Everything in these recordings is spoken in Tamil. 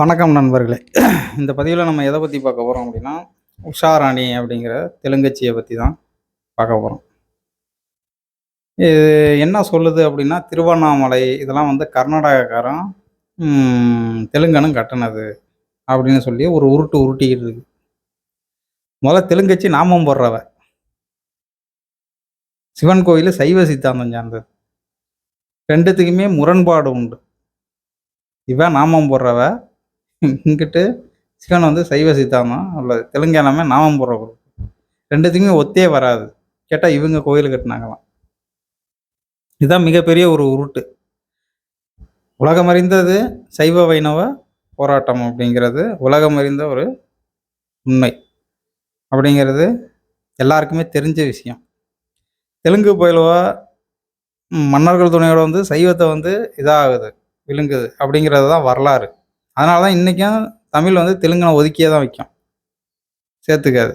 வணக்கம் நண்பர்களே. இந்த பதிவில் நம்ம எதை பற்றி பார்க்க போகிறோம் அப்படின்னா உஷாராணி அப்படிங்கிற தெலுங்கச்சியை பற்றி தான் பார்க்க போகிறோம் இது என்ன சொல்லுது அப்படின்னா திருவண்ணாமலை இதெல்லாம் வந்து கர்நாடகக்காரன் தெலுங்கனும் கட்டினது அப்படின்னு சொல்லி ஒரு உருட்டு உருட்டிக்கிட்டு இருக்கு. முதல்ல தெலுங்கச்சி நாமம் போடுறவ. சிவன் கோயில் சைவ சித்தாந்தம் சார்ந்தது. ரெண்டுத்துக்குமே முரண்பாடு உண்டு. இவன் நாமம் போடுறவ இங்கிட்டு சிவன் வந்து சைவ சித்தாந்தம் உள்ளது தெலுங்கானாமே நாமம் போடுற குரூப் ரெண்டுத்துக்குமே ஒத்தே வராது. கேட்டால் இவங்க கோயில் கட்டினாங்களாம். இதுதான் மிகப்பெரிய ஒரு உருட்டு. உலகம் அறிந்தது சைவ வைணவ போராட்டம் அப்படிங்கிறது உலகம் அறிந்த ஒரு உண்மை. அப்படிங்கிறது எல்லாருக்குமே தெரிஞ்ச விஷயம். தெலுங்கு பயிலுவா மன்னர்கள் துணையோட வந்து சைவத்தை வந்து இதாகுது விழுங்குது அப்படிங்கிறது தான் வரலாறு. அதனால தான் இன்றைக்கும் தமிழ் வந்து தெலுங்கனை ஒதுக்கியே தான் வைக்கும். சேர்த்துக்காது.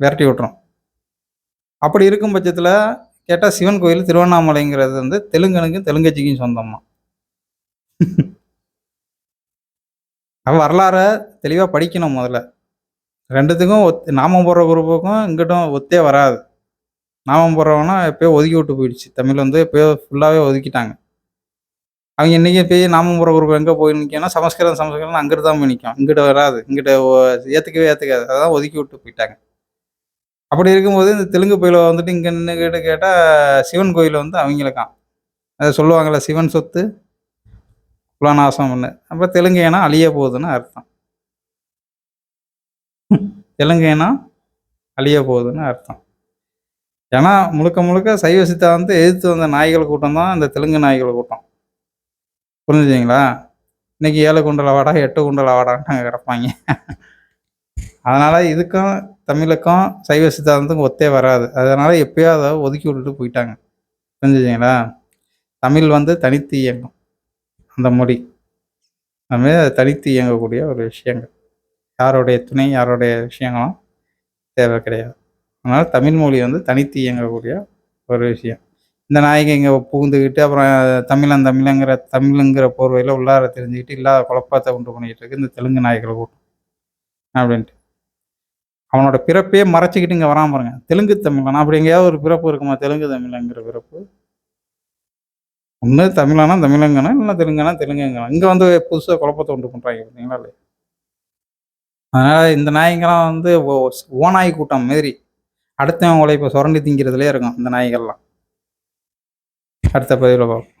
விரட்டி விட்டுரும். அப்படி இருக்கும் பட்சத்தில் கேட்டால் சிவன் கோயில் திருவண்ணாமலைங்கிறது வந்து தெலுங்கனுக்கும் தெலுங்கச்சிக்கும் சொந்தம்மா. அப்ப வரலாறை தெளிவாக படிக்கணும் முதல்ல. ரெண்டுத்துக்கும் ஒத் நாமம் போடுற குரூப்புக்கும் இங்கிட்டும் ஒத்தே வராது. நாமம் போடுறவனா எப்பயோ ஒதுக்கி விட்டு போயிடுச்சு. தமிழ் வந்து எப்பயோ ஃபுல்லாகவே ஒதுக்கிட்டாங்க. அவங்க இன்றைக்கி போய் நாமம் குரூப் எங்கே போய் நிற்கனா சமஸ்கிருதம் சமஸ்கிருதம் அங்கிட்டு தான் போய் நிற்கும் இங்கிட்ட வராது. இங்கிட்ட ஏற்றுக்கவே ஏற்றுக்காது அதான் ஒதுக்கி விட்டு போயிட்டாங்க. அப்படி இருக்கும்போது இந்த தெலுங்கு கோயிலை வந்துட்டு இங்கே நின்றுக்கிட்டு கேட்டால் சிவன் கோயில் வந்து அவங்களுக்கான் அதை சொல்லுவாங்கள்ல சிவன் சொத்து குலநாசம்னு அப்போ தெலுங்கு ஏனா அழிய போகுதுன்னு அர்த்தம். தெலுங்கு ஏனா அழிய போகுதுன்னு அர்த்தம். ஏன்னா முழுக்க முழுக்க சைவ சித்தாந்தத்தை எதிர்த்து வந்த நாய்கள் கூட்டம் தான் இந்த தெலுங்கு நாய்கள் கூட்டம். புரிஞ்சுங்களா இன்னைக்கு ஏழு குண்டல வாடா எட்டு குண்டல வாடான்னு கிடப்பாங்க. அதனால இதுக்கும் தமிழுக்கும் சைவ சித்தாந்தத்துக்கும் ஒத்தே வராது. அதனால எப்பயோ அதை ஒதுக்கி விட்டுட்டு போயிட்டாங்க. புரிஞ்சுச்சிங்களா தமிழ் வந்து தனித்து இயங்கும். அந்த மொழி. அதுமாரி அது தனித்து இயங்கக்கூடிய ஒரு விஷயங்கள். யாருடைய துணை யாருடைய விஷயங்களும் தேவை கிடையாது. அதனால் தமிழ் மொழி வந்து தனித்து இயங்கக்கூடிய ஒரு விஷயம். இந்த நாயகி இங்கே புகுந்துக்கிட்டு அப்புறம் தமிழன் தமிழங்கிற தமிழுங்கிற போர்வையில் உள்ளார தெரிஞ்சுக்கிட்டு இல்லாத குழப்பத்தை உண்டு பண்ணிக்கிட்டு இருக்கு இந்த தெலுங்கு நாயகள் கூட்டம். அப்படின்ட்டு. அவனோட பிறப்பே மறைச்சிக்கிட்டு இங்கே வராமல் பாருங்க. தெலுங்கு தமிழன். அப்படி எங்கேயாவது ஒரு பிறப்பு இருக்குமா? தெலுங்கு தமிழங்கிற பிறப்பு. ஒன்று தமிழானா தமிழங்கனா இல்லை தெலுங்கனா தெலுங்குங்கனா. இங்கே வந்து புதுசாக குழப்பத்தை உண்டு பண்ணுறாங்க பார்த்தீங்களா இல்லையா? அதனால் இந்த நாய்ங்கெல்லாம் வந்து ஓ- ஓநாய் கூட்டம் மாரி அடுத்தவன் உழைப்பை சுரண்டி திங்கிறதுலே இருக்கும் இந்த நாய்கள்லாம் அடுத்த பதிவில் பார்ப்போம்.